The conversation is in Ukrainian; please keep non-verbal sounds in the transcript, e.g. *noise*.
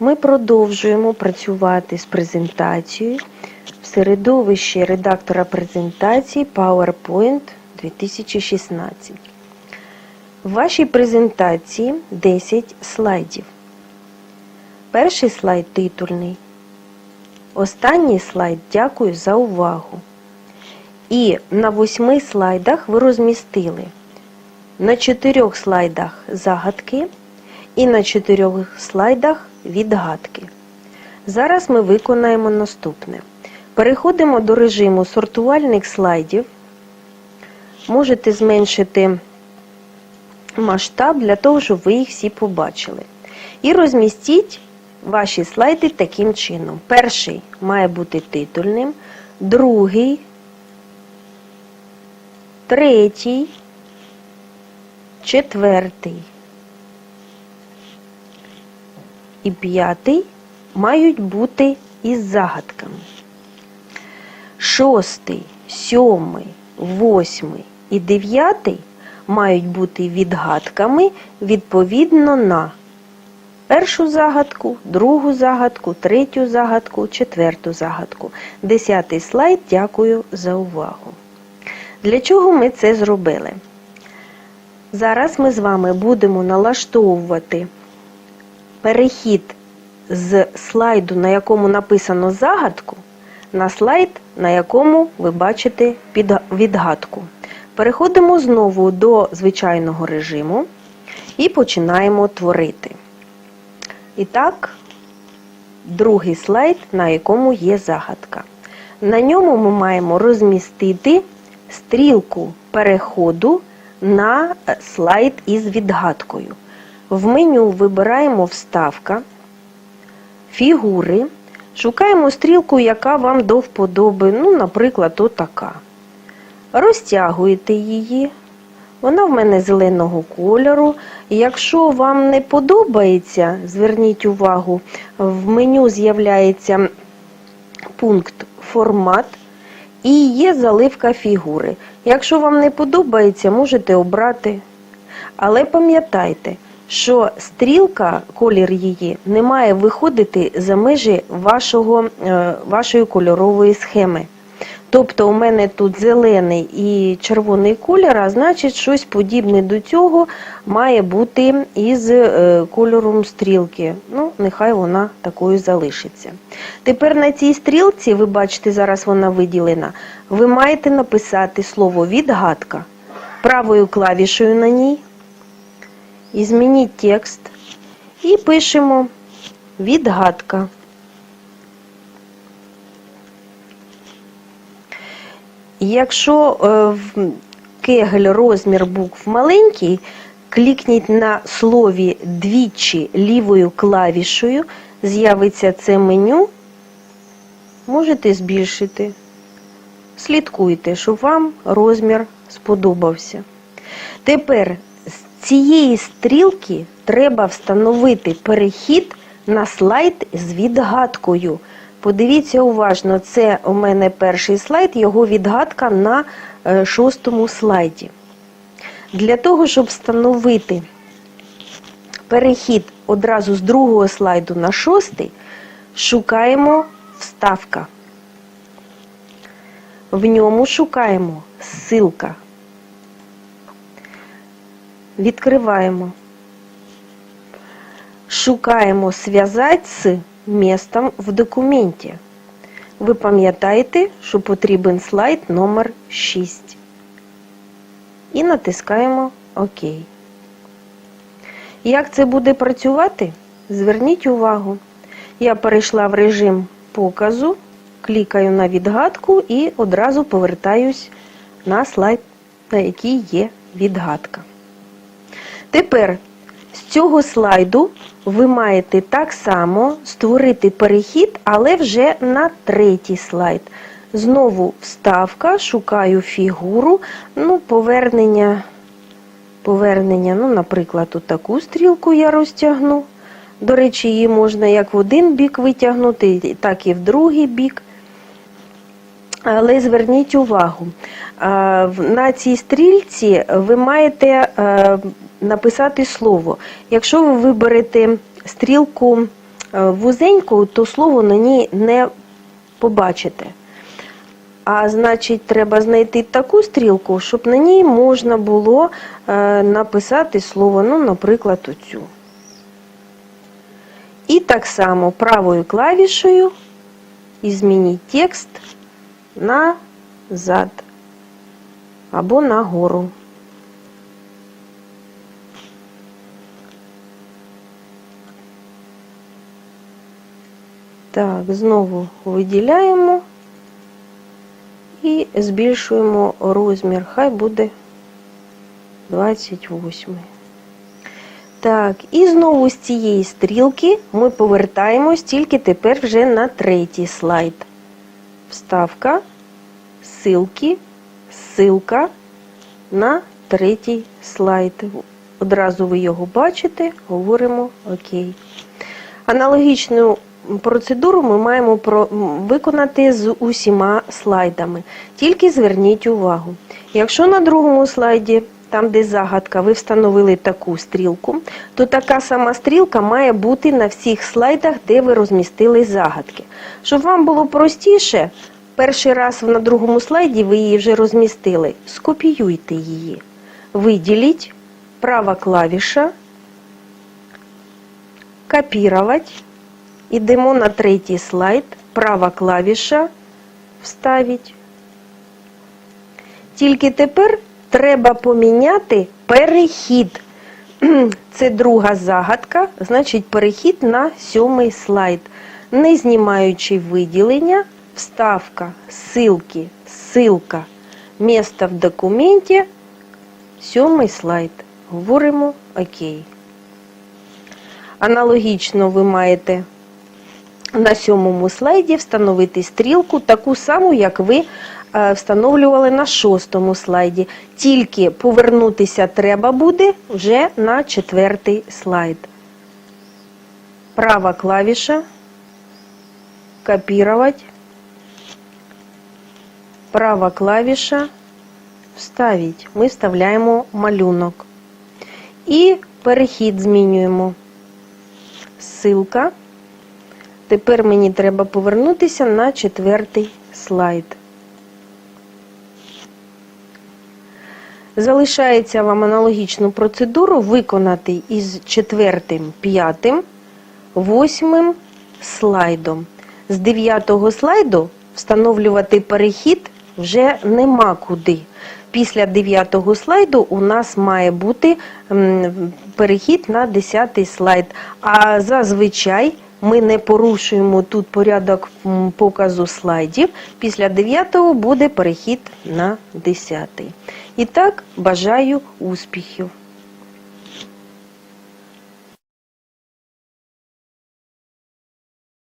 ми продовжуємо працювати з презентацією в середовищі редактора презентації PowerPoint 2016. В вашій презентації 10 слайдів. Перший слайд титульний. Останній слайд дякую за увагу. І на восьми слайдах ви розмістили на чотирьох слайдах загадки і на чотирьох слайдах відгадки. Зараз ми виконаємо наступне. Переходимо до режиму сортувальних слайдів. Можете зменшити масштаб для того, щоб ви їх всі побачили. І розмістіть ваші слайди таким чином. Перший має бути титульним, другий, третій, четвертий і п'ятий мають бути із загадками. Шостий, сьомий, восьмий і дев'ятий мають бути відгадками відповідно на першу загадку, другу загадку, третю загадку, четверту загадку. Десятий слайд. Дякую за увагу. Для чого ми це зробили? Зараз ми з вами будемо налаштовувати перехід з слайду, на якому написано загадку, на слайд, на якому ви бачите відгадку. Переходимо знову до звичайного режиму і починаємо творити. І так, другий слайд, на якому є загадка. На ньому ми маємо розмістити стрілку переходу на слайд із відгадкою. В меню вибираємо Вставка, фігури, шукаємо стрілку, яка вам до вподоби, ну, наприклад, отака. Розтягуєте її. Вона в мене зеленого кольору. Якщо вам не подобається, зверніть увагу, в меню з'являється пункт Формат і є заливка фігури. Якщо вам не подобається, можете обрати. Але пам'ятайте, що стрілка, колір її, не має виходити за межі вашого, е, вашої кольорової схеми. Тобто у мене тут зелений і червоний колір, а значить, щось подібне до цього має бути із е, кольором стрілки. Ну, нехай вона такою залишиться. Тепер на цій стрілці, ви бачите, зараз вона виділена, ви маєте написати слово відгадка правою клавішою на ній. І змініть текст і пишемо відгадка. Якщо е, в кегель розмір букв маленький, клікніть на слові двічі лівою клавішою, з'явиться це меню, можете збільшити. Слідкуйте, щоб вам розмір сподобався. Тепер цієї стрілки треба встановити перехід на слайд з відгадкою. Подивіться уважно, це у мене перший слайд, його відгадка на е, шостому слайді. Для того, щоб встановити перехід одразу з другого слайду на шостий, шукаємо вставка. В ньому шукаємо ссылка. Відкриваємо. Шукаємо зв'язати з містом в документі. Ви пам'ятаєте, що потрібен слайд номер 6. І натискаємо ОК. Як це буде працювати? Зверніть увагу. Я перейшла в режим показу, клікаю на відгадку і одразу повертаюсь на слайд, на який є відгадка. Тепер з цього слайду ви маєте так само створити перехід, але вже на третій слайд. Знову вставка, шукаю фігуру, ну, повернення, повернення, ну, наприклад, от таку стрілку я розтягну. До речі, її можна як в один бік витягнути, так і в другий бік. Але зверніть увагу, на цій стрільці ви маєте написати слово. Якщо ви виберете стрілку е, вузеньку, то слово на ній не побачите. А значить, треба знайти таку стрілку, щоб на ній можна було е, написати слово, ну, наприклад, оцю. І так само правою клавішею і змініть текст назад або нагору. Так, знову виділяємо і збільшуємо розмір. Хай буде 28. Так, і знову з цієї стрілки ми повертаємось тільки тепер вже на третій слайд. Вставка, ссылки, ссылка на третій слайд. Одразу ви його бачите, говоримо ОК. Аналогічну процедуру ми маємо виконати з усіма слайдами. Тільки зверніть увагу. Якщо на другому слайді, там де загадка, ви встановили таку стрілку, то така сама стрілка має бути на всіх слайдах, де ви розмістили загадки. Щоб вам було простіше, перший раз на другому слайді ви її вже розмістили. Скопіюйте її. Виділіть, права клавіша, копірувати. Ідемо на третій слайд, права клавіша вставить. Тільки тепер треба поміняти перехід. *clears throat* Це друга загадка, значить перехід на сьомий слайд. Не знімаючи виділення, вставка, ссылки, ссылка, місто в документі, сьомий слайд. Говоримо ОК. Аналогічно ви маєте на сьомому слайді встановити стрілку, таку саму, як ви е, встановлювали на шостому слайді. Тільки повернутися треба буде вже на четвертий слайд. Права клавіша. Копірувати. Права клавіша. Вставіть. Ми вставляємо малюнок. І перехід змінюємо. Ссылка. Тепер мені треба повернутися на четвертий слайд. Залишається вам аналогічну процедуру виконати із четвертим, п'ятим, восьмим слайдом. З дев'ятого слайду встановлювати перехід вже нема куди. Після дев'ятого слайду у нас має бути перехід на десятий слайд. А зазвичай ми не порушуємо тут порядок показу слайдів. Після 9 буде перехід на 10. І так, бажаю успіхів!